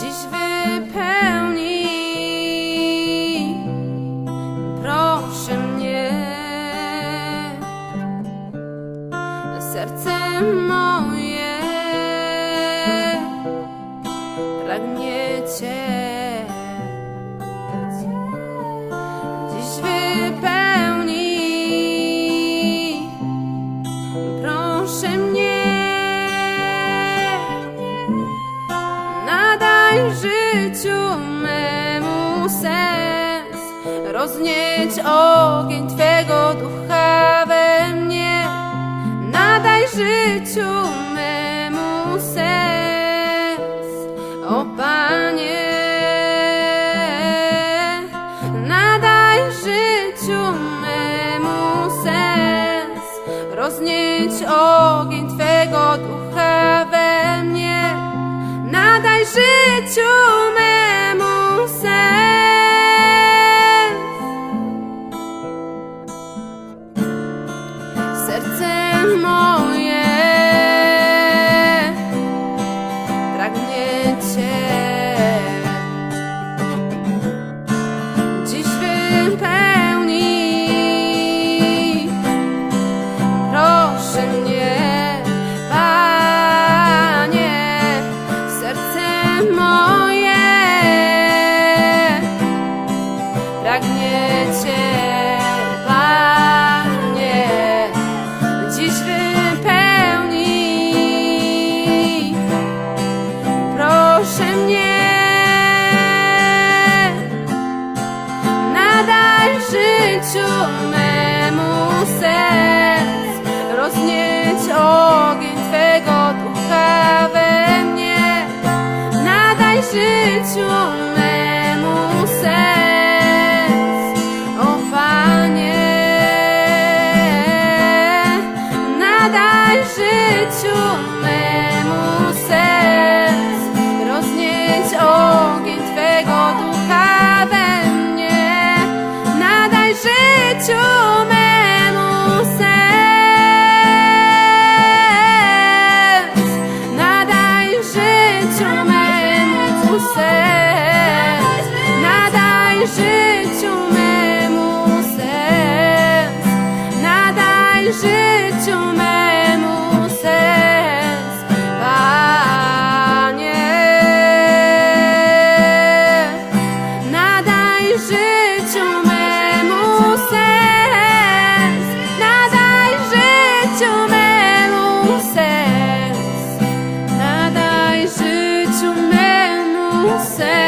dziś wypełni. Proszę mnie, serce moje pragnie Cię. Życiu memu sens, roznieć ogień Twego ducha we mnie, nadaj życiu memu sens, o Panie. Nadaj życiu memu sens, roznieć ogień Twego ducha we mnie. Życiu memu sens. Serce moje życiu memu sens, roznieć ogień Twego ducha we mnie. Nadaj życiu memu sens, o Panie. Nadaj życiu memu say